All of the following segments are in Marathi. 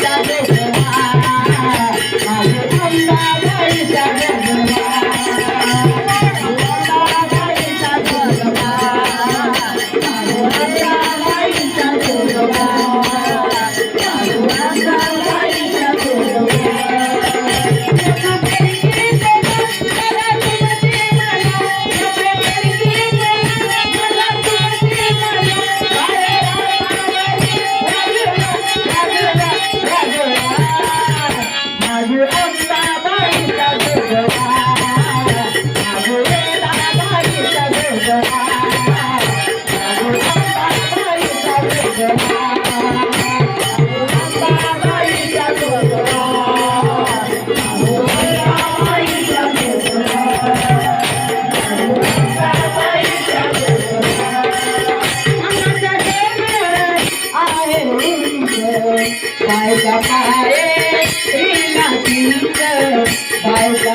Dale, dale. बायका पाये रीना चिंच बायका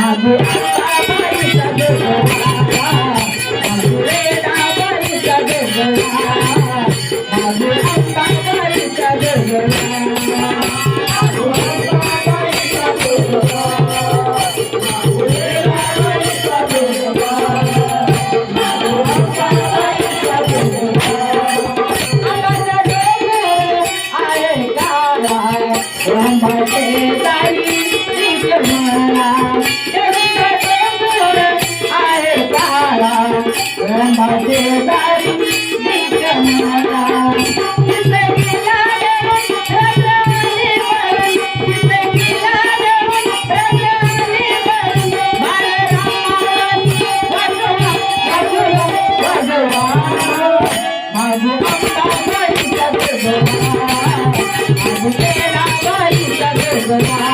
I'm Vai